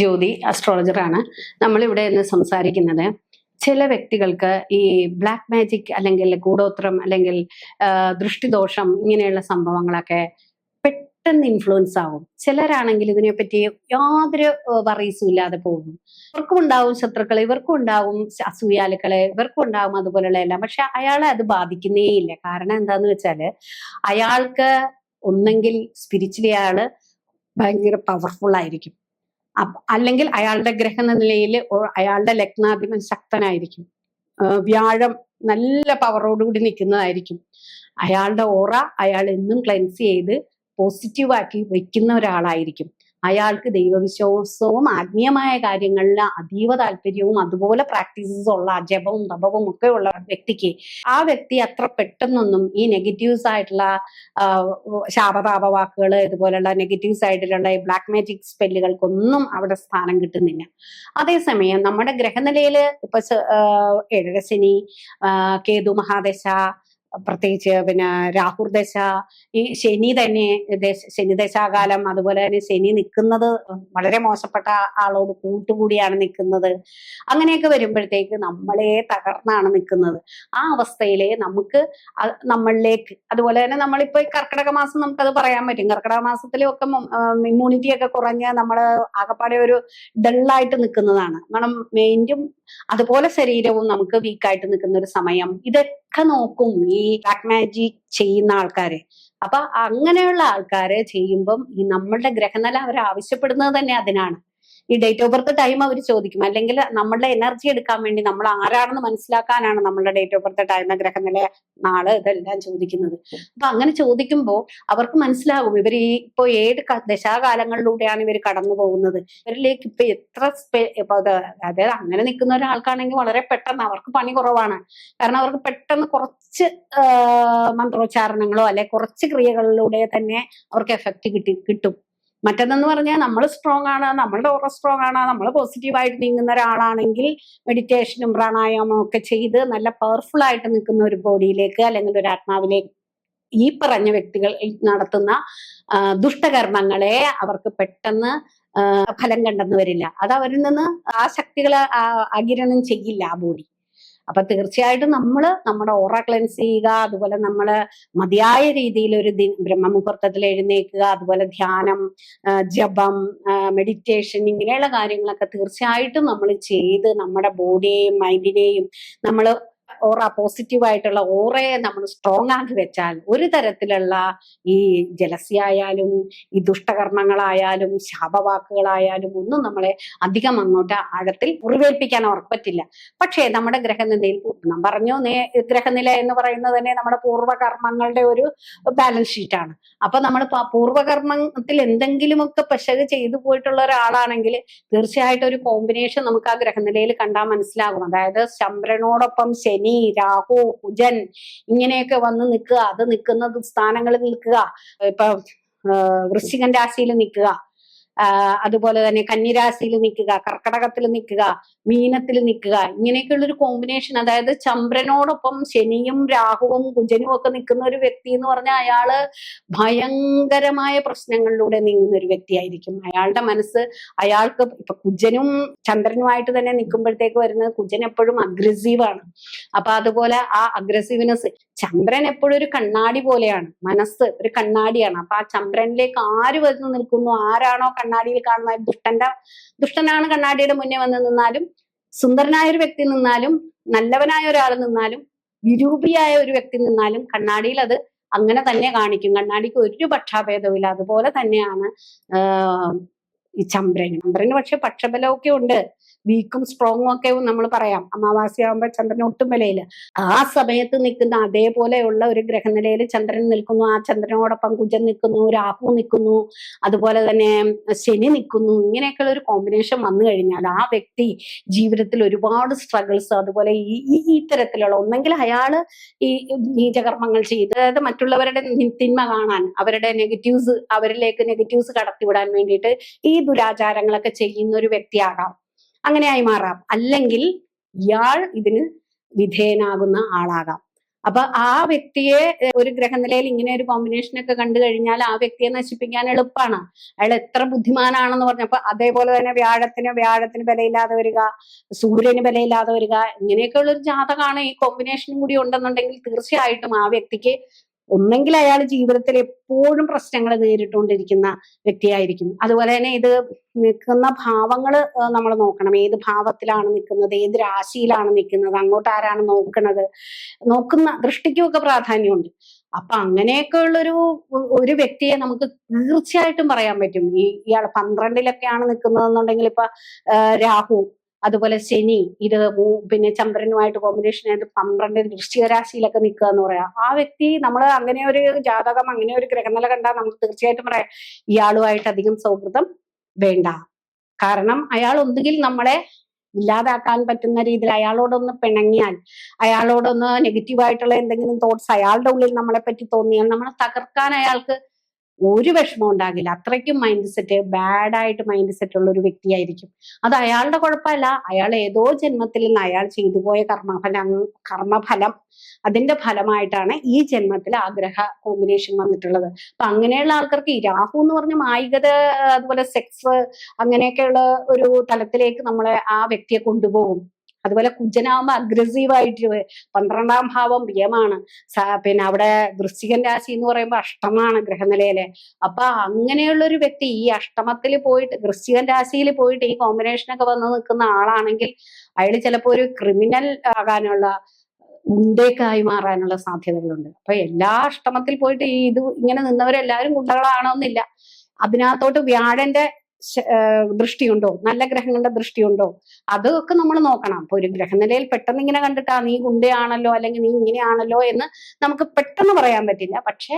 ജ്യോതി അസ്ട്രോളജറാണ് നമ്മളിവിടെ ഇന്ന് സംസാരിക്കുന്നത് ചില വ്യക്തികൾക്ക് ഈ ബ്ലാക്ക് മാജിക് അല്ലെങ്കിൽ കൂടോത്രം അല്ലെങ്കിൽ ദൃഷ്ടിദോഷം ഇങ്ങനെയുള്ള സംഭവങ്ങളൊക്കെ പെട്ടെന്ന് ഇൻഫ്ലുവൻസ് ആവും. ചിലരാണെങ്കിൽ ഇതിനെപ്പറ്റി യാതൊരു വറീസും ഇല്ലാതെ പോകും. ഇവർക്കും ഉണ്ടാവും ശത്രുക്കൾ ഇവർക്കും ഉണ്ടാവും അസൂയാലുക്കൾ ഇവർക്കും ഉണ്ടാവും അതുപോലെയുള്ള എല്ലാം. പക്ഷെ അയാളെ അത് ബാധിക്കുന്നേ ഇല്ല. കാരണം എന്താന്ന് വെച്ചാൽ അയാൾക്ക് ഒന്നെങ്കിൽ സ്പിരിച്വലി അയാൾ ഭയങ്കര പവർഫുൾ ആയിരിക്കും. അല്ലെങ്കിൽ അയാളുടെ ഗ്രഹനിലയിൽ അയാളുടെ ലഗ്നാധിപൻ ശക്തനായിരിക്കും. വ്യാഴം നല്ല പവറോടുകൂടി നിൽക്കുന്നതായിരിക്കും. അയാളുടെ ഓറ അയാൾ എന്നും ക്ലെൻസ് ചെയ്ത് പോസിറ്റീവാക്കി വെക്കുന്ന ഒരാളായിരിക്കും. അയാൾക്ക് ദൈവവിശ്വാസവും ആത്മീയമായ കാര്യങ്ങളിൽ അതീവ താല്പര്യവും അതുപോലെ പ്രാക്ടീസസ് ഉള്ള ജപവും തപവും ഒക്കെ ഉള്ള വ്യക്തിക്ക് ആ വ്യക്തി അത്ര പെട്ടെന്നൊന്നും ഈ നെഗറ്റീവ്സ് ആയിട്ടുള്ള ശാപതാപ വാക്കുകൾ ഇതുപോലുള്ള നെഗറ്റീവ്സ് ആയിട്ടുള്ള ഈ ബ്ലാക്ക് മാജിക് സ്പെല്ലുകൾക്കൊന്നും അവിടെ സ്ഥാനം കിട്ടുന്നില്ല. അതേസമയം നമ്മുടെ ഗ്രഹനിലയിൽ ഇപ്പൊ ഏഴരശനി ഏഴര ശനി കേതു മഹാദശ പ്രത്യേകിച്ച് പിന്നെ രാഹുർ ദശ ഈ ശനി തന്നെ ശനി ദശാകാലം അതുപോലെ തന്നെ ശനി നിൽക്കുന്നത് വളരെ മോശപ്പെട്ട ആളോട് കൂട്ടുകൂടിയാണ് നിൽക്കുന്നത്. അങ്ങനെയൊക്കെ വരുമ്പോഴത്തേക്ക് നമ്മളെ തകർന്നാണ് നിൽക്കുന്നത്. ആ അവസ്ഥയിലെ നമുക്ക് നമ്മളിലേക്ക് അതുപോലെ തന്നെ നമ്മളിപ്പോ കർക്കിടക മാസം നമുക്കത് പറയാൻ പറ്റും. കർക്കിടക മാസത്തിലും ഒക്കെ ഇമ്മ്യൂണിറ്റി ഒക്കെ കുറഞ്ഞ് നമ്മൾ ആകപ്പാടെ ഒരു ഡള്ളായിട്ട് നിൽക്കുന്നതാണ്. കാരണം മെയിന്റും അതുപോലെ ശരീരവും നമുക്ക് വീക്കായിട്ട് നിൽക്കുന്ന ഒരു സമയം. ഇതൊക്കെ നോക്കും ഈ ബ്ലാക്ക് മാജിക് ചെയ്യുന്ന ആൾക്കാര്. അപ്പൊ അങ്ങനെയുള്ള ആൾക്കാരെ ചെയ്യുമ്പം ഈ നമ്മളുടെ ഗ്രഹനില അവർ ആവശ്യപ്പെടുന്നത് തന്നെ അതിനാണ്. ഈ ഡേറ്റ് ഓഫ് ബർത്ത് ടൈം അവർ ചോദിക്കും. അല്ലെങ്കിൽ നമ്മളുടെ എനർജി എടുക്കാൻ വേണ്ടി നമ്മൾ ആരാണെന്ന് മനസ്സിലാക്കാനാണ് നമ്മളുടെ ഡേറ്റ് ഓഫ് ബർത്ത് ടൈം ഗ്രഹനില നാൾ ഇതെല്ലാം ചോദിക്കുന്നത്. അപ്പൊ അങ്ങനെ ചോദിക്കുമ്പോൾ അവർക്ക് മനസ്സിലാകും ഇവർ ഈ ഇപ്പൊ ഏത് ദശാകാലങ്ങളിലൂടെയാണ് ഇവർ കടന്നു പോകുന്നത്. ഇവരിലേക്ക് ഇപ്പൊ എത്ര അതായത് അങ്ങനെ നിൽക്കുന്ന ഒരാൾക്കാണെങ്കിൽ വളരെ പെട്ടെന്ന് അവർക്ക് പണി കുറവാണ്. കാരണം അവർക്ക് പെട്ടെന്ന് കുറച്ച് മന്ത്രോച്ചാരണങ്ങളോ അല്ലെ കുറച്ച് ക്രിയകളിലൂടെ തന്നെ അവർക്ക് എഫക്റ്റ് കിട്ടി കിട്ടും. മറ്റൊന്നെന്ന് പറഞ്ഞാൽ നമ്മൾ സ്ട്രോങ് ആണ് നമ്മളുടെ ഓറ സ്ട്രോങ് ആണ് നമ്മൾ പോസിറ്റീവായിട്ട് നീങ്ങുന്ന ഒരാളാണെങ്കിൽ മെഡിറ്റേഷനും പ്രാണായാമവും ഒക്കെ ചെയ്ത് നല്ല പവർഫുൾ ആയിട്ട് നിൽക്കുന്ന ഒരു ബോഡിയിലേക്ക് അല്ലെങ്കിൽ ഒരു ആത്മാവിലേക്ക് ഈ പറഞ്ഞ വ്യക്തികൾ നടത്തുന്ന ദുഷ്ടകർമ്മങ്ങളെ അവർക്ക് പെട്ടെന്ന് ഫലം കണ്ടെന്ന് വരില്ല. അത് അവരിൽ നിന്ന് ആ ശക്തികളെ ആകിരണം ചെയ്യില്ല ആ ബോഡി അപ്പൊ തീർച്ചയായിട്ടും നമ്മൾ നമ്മുടെ ഓറ ക്ലെൻസ് ചെയ്യുക അതുപോലെ നമ്മൾ മതിയായ രീതിയിൽ ഒരു ബ്രഹ്മമുഹൂർത്തത്തിൽ എഴുന്നേൽക്കുക അതുപോലെ ധ്യാനം ജപം മെഡിറ്റേഷൻ ഇങ്ങനെയുള്ള കാര്യങ്ങളൊക്കെ തീർച്ചയായിട്ടും നമ്മൾ ചെയ്ത് നമ്മുടെ ബോഡിയെയും മൈൻഡിനെയും നമ്മൾ ഓറ പോസിറ്റീവ് ആയിട്ടുള്ള ഓറയെ നമ്മൾ സ്ട്രോങ് ആക്കി വെച്ചാൽ ഒരു തരത്തിലുള്ള ഈ ജലസി ആയാലും ഈ ദുഷ്ടകർമ്മങ്ങളായാലും ശാപവാക്കുകളായാലും ഒന്നും നമ്മളെ അധികം അങ്ങോട്ട് ആഴത്തിൽ മുറിവേൽപ്പിക്കാൻ അവർക്ക് പറ്റില്ല പക്ഷേ നമ്മുടെ ഗ്രഹനിലയിൽ നാം പറഞ്ഞു നേ ഗ്രഹനില എന്ന് പറയുന്നത് തന്നെ നമ്മുടെ പൂർവകർമ്മങ്ങളുടെ ഒരു ബാലൻസ് ഷീറ്റാണ് അപ്പൊ നമ്മൾ പൂർവകർമ്മത്തിൽ എന്തെങ്കിലുമൊക്കെ പെശക് ചെയ്തു പോയിട്ടുള്ള ഒരാളാണെങ്കിൽ തീർച്ചയായിട്ടും ഒരു കോമ്പിനേഷൻ നമുക്ക് ആ ഗ്രഹനിലയിൽ കണ്ടാൽ മനസ്സിലാകും. അതായത് ചന്ദ്രനോടൊപ്പം ശനി രാഹു കുജൻ ഇങ്ങനെയൊക്കെ വന്ന് നിൽക്കുക. അത് നിൽക്കുന്ന സ്ഥാനങ്ങളിൽ നിൽക്കുക. ഇപ്പൊ വൃശ്ചികൻ രാശിയിൽ നിൽക്കുക. അതുപോലെ തന്നെ കന്നിരാശിയിൽ നിൽക്കുക കർക്കടകത്തിൽ നിൽക്കുക മീനത്തിൽ നിൽക്കുക ഇങ്ങനെയൊക്കെയുള്ള ഒരു കോമ്പിനേഷൻ അതായത് ചന്ദ്രനോടൊപ്പം ശനിയും രാഹുവും കുജനും ഒക്കെ നിൽക്കുന്ന ഒരു വ്യക്തി എന്ന് പറഞ്ഞാൽ അയാൾ ഭയങ്കരമായ പ്രശ്നങ്ങളിലൂടെ നീങ്ങുന്ന ഒരു വ്യക്തിയായിരിക്കും. അയാളുടെ മനസ്സ് അയാൾക്ക് ഇപ്പൊ കുജനും ചന്ദ്രനുമായിട്ട് തന്നെ നിൽക്കുമ്പോഴത്തേക്ക് വരുന്നത് കുജൻ എപ്പോഴും അഗ്രസീവാണ് അപ്പൊ അതുപോലെ ആ അഗ്രസീവ്നെസ് ചന്ദ്രൻ എപ്പോഴും ഒരു കണ്ണാടി പോലെയാണ് മനസ്സ് ഒരു കണ്ണാടിയാണ്. അപ്പൊ ആ ചന്ദ്രനിലേക്ക് ആര് വന്ന് നിൽക്കുന്നു ആരാണോ കണ്ണാടിയിൽ കാണുന്ന ദുഷ്ടന്റെ ദുഷ്ടനാണ് കണ്ണാടിയുടെ മുന്നേ വന്ന് നിന്നാലും സുന്ദരനായ ഒരു വ്യക്തി നിന്നാലും നല്ലവനായ ഒരാൾ നിന്നാലും വിരൂപിയായ ഒരു വ്യക്തി നിന്നാലും കണ്ണാടിയിൽ അത് അങ്ങനെ തന്നെ കാണിക്കും. കണ്ണാടിക്ക് ഒരു പക്ഷാഭേദവും അതുപോലെ തന്നെയാണ് ഈ ചന്ദ്രന്. ചന്ദ്രന് പക്ഷെ പക്ഷബലമൊക്കെ ഉണ്ട്. വീക്കും സ്ട്രോങ്ങും ഒക്കെ നമ്മൾ പറയാം. അമാവാസ്യയാകുമ്പോൾ ചന്ദ്രൻ ഒട്ടും വിലയിൽ ആ സമയത്ത് നിൽക്കുന്ന അതേപോലെയുള്ള ഒരു ഗ്രഹനിലയിൽ ചന്ദ്രൻ നിൽക്കുന്നു. ആ ചന്ദ്രനോടൊപ്പം കുജൻ നിൽക്കുന്നു രാഹു നിൽക്കുന്നു. അതുപോലെ തന്നെ ശനി നിൽക്കുന്നു. ഇങ്ങനെയൊക്കെയുള്ള ഒരു കോമ്പിനേഷൻ വന്നു കഴിഞ്ഞാൽ ആ വ്യക്തി ജീവിതത്തിൽ ഒരുപാട് സ്ട്രഗിൾസ് അതുപോലെ ഈ ഈ തരത്തിലുള്ള ഒന്നെങ്കിൽ അയാൾ ഈ നീചകർമ്മങ്ങൾ ചെയ്ത് അതായത് മറ്റുള്ളവരുടെ തിന്മ കാണാൻ അവരുടെ നെഗറ്റീവ്സ് അവരിലേക്ക് നെഗറ്റീവ്സ് കടത്തിവിടാൻ വേണ്ടിയിട്ട് ഈ ദുരാചാരങ്ങളൊക്കെ ചെയ്യുന്ന ഒരു വ്യക്തിയാകാം. അങ്ങനെയായി മാറാം. അല്ലെങ്കിൽ ഇയാൾ ഇതിന് വിധേയനാകുന്ന ആളാകാം. അപ്പൊ ആ വ്യക്തിയെ ഒരു ഗ്രഹനിലയിൽ ഇങ്ങനെ ഒരു കോമ്പിനേഷൻ ഒക്കെ കണ്ടു കഴിഞ്ഞാൽ ആ വ്യക്തിയെ നശിപ്പിക്കാൻ എളുപ്പമാണ് അയാൾ എത്ര ബുദ്ധിമാനാണെന്ന് പറഞ്ഞപ്പോ അതേപോലെ തന്നെ വ്യാഴത്തിന് വ്യാഴത്തിന് ബലയില്ലാതെ വരിക സൂര്യന് ബലയില്ലാതെ വരിക ഇങ്ങനെയൊക്കെയുള്ള ഒരു ജാതകമാണ് ഈ കോമ്പിനേഷനും കൂടി ഉണ്ടെന്നുണ്ടെങ്കിൽ തീർച്ചയായിട്ടും ആ വ്യക്തിക്ക് ഒന്നെങ്കിൽ അയാൾ ജീവിതത്തിൽ എപ്പോഴും പ്രശ്നങ്ങൾ നേരിട്ടുകൊണ്ടിരിക്കുന്ന വ്യക്തിയായിരിക്കും. അതുപോലെ തന്നെ ഇത് നിൽക്കുന്ന ഭാവങ്ങൾ നമ്മൾ നോക്കണം. ഏത് ഭാവത്തിലാണ് നിൽക്കുന്നത്? ഏത് രാശിയിലാണ് നിൽക്കുന്നത്? അങ്ങോട്ട് ആരാണ് നോക്കുന്നത്? നോക്കുന്ന ദൃഷ്ടിക്കുമൊക്കെ പ്രാധാന്യമുണ്ട്. അപ്പൊ അങ്ങനെയൊക്കെ ഉള്ളൊരു ഒരു വ്യക്തിയെ നമുക്ക് തീർച്ചയായിട്ടും പറയാൻ പറ്റും. ഈ ഇയാൾ പന്ത്രണ്ടിലൊക്കെയാണ് നിൽക്കുന്നതെന്നുണ്ടെങ്കിൽ ഇപ്പൊ രാഹു അതുപോലെ ശനി ഇത് പിന്നെ ചന്ദ്രനുമായിട്ട് കോമ്പിനേഷൻ ആയിട്ട് പന്ത്രണ്ട് വൃശ്ചിക രാശിയിലൊക്കെ നിൽക്കുക എന്ന് പറയാം. ആ വ്യക്തി നമ്മൾ അങ്ങനെ ഒരു ജാതകം അങ്ങനെ ഒരു ഗ്രഹനില കണ്ടാൽ നമുക്ക് തീർച്ചയായിട്ടും പറയാം ഇയാളുമായിട്ട് അധികം സൗഹൃദം വേണ്ട. കാരണം അയാൾ ഒന്നുകിൽ നമ്മളെ ഇല്ലാതാക്കാൻ പറ്റുന്ന രീതിയിൽ അയാളോടൊന്ന് പിണങ്ങിയാൽ അയാളോടൊന്ന് നെഗറ്റീവായിട്ടുള്ള എന്തെങ്കിലും തോട്ട്സ് അയാളുടെ ഉള്ളിൽ നമ്മളെ പറ്റി തോന്നിയാൽ നമ്മളെ തകർക്കാൻ അയാൾക്ക് ഒരു വിഷമം ഉണ്ടാകില്ല. അത്രയ്ക്കും മൈൻഡ് സെറ്റ് ബാഡായിട്ട് മൈൻഡ് സെറ്റ് ഉള്ള ഒരു വ്യക്തിയായിരിക്കും. അത് അയാളുടെ കുഴപ്പമല്ല. അയാൾ ഏതോ ജന്മത്തിൽ നിന്ന് അയാൾ ചെയ്തു പോയ കർമ്മഫലം കർമ്മഫലം അതിന്റെ ഫലമായിട്ടാണ് ഈ ജന്മത്തിൽ ആഗ്രഹ കോമ്പിനേഷൻ വന്നിട്ടുള്ളത്. അപ്പൊ അങ്ങനെയുള്ള ആൾക്കാർക്ക് ഈ രാഹു എന്ന് പറഞ്ഞ മായികത അതുപോലെ സെക്സ് അങ്ങനെയൊക്കെയുള്ള ഒരു തലത്തിലേക്ക് നമ്മളെ ആ വ്യക്തിയെ കൊണ്ടുപോകും. അതുപോലെ കുജനാകുമ്പോ അഗ്രസീവ് ആയിട്ട് പന്ത്രണ്ടാം ഭാവം പ്രിയമാണ് പിന്നെ അവിടെ വൃശ്ചികൻ രാശി എന്ന് പറയുമ്പോൾ അഷ്ടമാണ് ഗ്രഹനിലയിലെ. അപ്പൊ അങ്ങനെയുള്ള ഒരു വ്യക്തി ഈ അഷ്ടമത്തിൽ പോയിട്ട് വൃശ്ചികൻ രാശിയിൽ പോയിട്ട് ഈ കോമ്പിനേഷൻ ഒക്കെ വന്ന് നിൽക്കുന്ന ആളാണെങ്കിൽ അയാൾ ചിലപ്പോൾ ഒരു ക്രിമിനൽ ആകാനുള്ള ഗുണ്ടേക്കായി മാറാനുള്ള സാധ്യതകളുണ്ട്. അപ്പൊ എല്ലാ അഷ്ടമത്തിൽ പോയിട്ട് ഈ ഇത് ഇങ്ങനെ നിന്നവരെല്ലാവരും ഗുണ്ടകളാണോന്നില്ല. അതിനകത്തോട്ട് വ്യാഴന്റെ ദൃഷ്ടിയുണ്ടോ? നല്ല ഗ്രഹങ്ങളുടെ ദൃഷ്ടിയുണ്ടോ? അതൊക്കെ നമ്മൾ നോക്കണം. അപ്പൊ ഒരു ഗ്രഹനിലയിൽ പെട്ടെന്ന് ഇങ്ങനെ കണ്ടിട്ടാ നീ ഗുണ്ടയാണല്ലോ അല്ലെങ്കിൽ നീ ഇങ്ങനെയാണല്ലോ എന്ന് നമുക്ക് പെട്ടെന്ന് പറയാൻ പറ്റില്ല. പക്ഷെ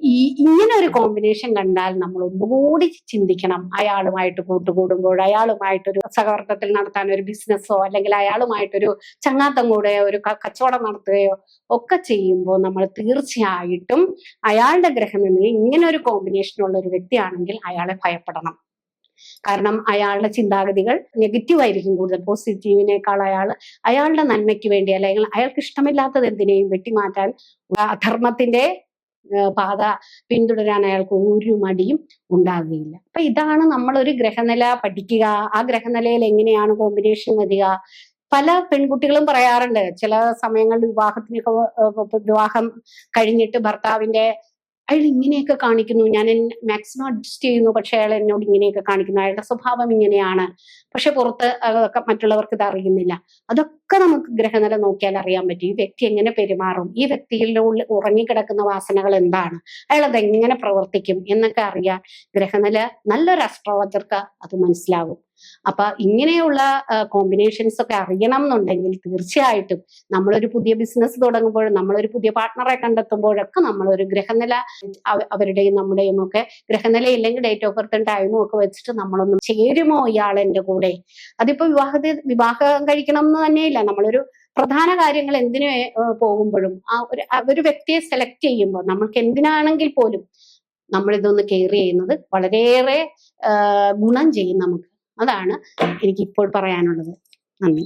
ഈ ഇങ്ങനെ ഒരു കോമ്പിനേഷൻ കണ്ടാൽ നമ്മൾ ഒന്നുകൂടി ചിന്തിക്കണം. അയാളുമായിട്ട് കൂട്ടുകൂടുമ്പോൾ അയാളുമായിട്ടൊരു സഹവർത്തത്തിൽ നടത്താൻ ഒരു ബിസിനസ്സോ അല്ലെങ്കിൽ അയാളുമായിട്ടൊരു ചങ്ങാത്തം കൂടുകയോ ഒരു കച്ചവടം നടത്തുകയോ ഒക്കെ ചെയ്യുമ്പോൾ നമ്മൾ തീർച്ചയായിട്ടും അയാളുടെ ഗ്രഹനിലയിൽ ഇങ്ങനെ ഒരു കോമ്പിനേഷനുള്ള ഒരു വ്യക്തിയാണെങ്കിൽ അയാളെ ഭയപ്പെടണം. കാരണം അയാളുടെ ചിന്താഗതികൾ നെഗറ്റീവ് ആയിരിക്കും കൂടുതൽ പോസിറ്റീവിനേക്കാൾ അയാൾ അയാളുടെ നന്മയ്ക്ക് വേണ്ടി അല്ലെങ്കിൽ അയാൾക്ക് ഇഷ്ടമില്ലാത്തത് എന്തിനേയും വെട്ടിമാറ്റാൻ അധർമ്മത്തിന്റെ പാത പിന്തുടരാൻ അയാൾക്ക് ഒരു മടിയും ഉണ്ടാകുകയില്ല അപ്പൊ ഇതാണ് നമ്മൾ ഒരു ഗ്രഹനില പഠിക്കുക. ആ ഗ്രഹനിലയിൽ എങ്ങനെയാണ് കോമ്പിനേഷൻ വരിക? പല പെൺകുട്ടികളും പറയാറുണ്ട് ചില സമയങ്ങളിൽ വിവാഹത്തിനൊക്കെ വിവാഹം കഴിഞ്ഞിട്ട് ഭർത്താവിന്റെ അയാൾ ഇങ്ങനെയൊക്കെ കാണിക്കുന്നു. ഞാൻ മാക്സിമം അഡ്ജസ്റ്റ് ചെയ്യുന്നു പക്ഷെ അയാൾ എന്നോട് ഇങ്ങനെയൊക്കെ കാണിക്കുന്നു. അയാളുടെ സ്വഭാവം ഇങ്ങനെയാണ്. പക്ഷെ പുറത്ത് മറ്റുള്ളവർക്ക് ഇത് അറിയുന്നില്ല. അതൊക്കെ നമുക്ക് ഗ്രഹനില നോക്കിയാൽ അറിയാൻ പറ്റും. ഈ വ്യക്തി എങ്ങനെ പെരുമാറും? ഈ വ്യക്തിയുടെ ഉള്ളിൽ ഉറങ്ങിക്കിടക്കുന്ന വാസനകൾ എന്താണ്? അയാൾ അതെങ്ങനെ പ്രവർത്തിക്കും എന്നൊക്കെ അറിയാൻ ഗ്രഹനില നല്ലൊരു അസ്ട്രോളജർക്ക് അത് മനസ്സിലാകും അപ്പൊ ഇങ്ങനെയുള്ള കോമ്പിനേഷൻസ് ഒക്കെ അറിയണം എന്നുണ്ടെങ്കിൽ തീർച്ചയായിട്ടും നമ്മളൊരു പുതിയ ബിസിനസ് തുടങ്ങുമ്പോഴും നമ്മളൊരു പുതിയ പാർട്ട്ണറെ കണ്ടെത്തുമ്പോഴൊക്കെ നമ്മളൊരു ഗ്രഹനില അവ- അവരുടെയും നമ്മുടെയും ഒക്കെ ഗ്രഹനില ഇല്ലെങ്കിൽ ഡേറ്റ് ഓഫ് ബർത്തും ടൈമും ഒക്കെ വെച്ചിട്ട് നമ്മളൊന്നും ചേരുമോ ഇയാൾ എന്റെ കൂടെ? അതിപ്പോ വിവാഹത്തെ വിവാഹം കഴിക്കണം എന്ന് തന്നെയില്ല. നമ്മളൊരു പ്രധാന കാര്യങ്ങൾ എന്തിനു പോകുമ്പോഴും ആ ഒരു ഒരു വ്യക്തിയെ സെലക്ട് ചെയ്യുമ്പോൾ നമ്മൾക്ക് എന്തിനാണെങ്കിൽ പോലും നമ്മളിതൊന്ന് കെയർ ചെയ്യുന്നത് വളരെയേറെ ഗുണം ചെയ്യും നമുക്ക്. അതാണ് എനിക്കിപ്പോൾ പറയാനുള്ളത്. നന്ദി.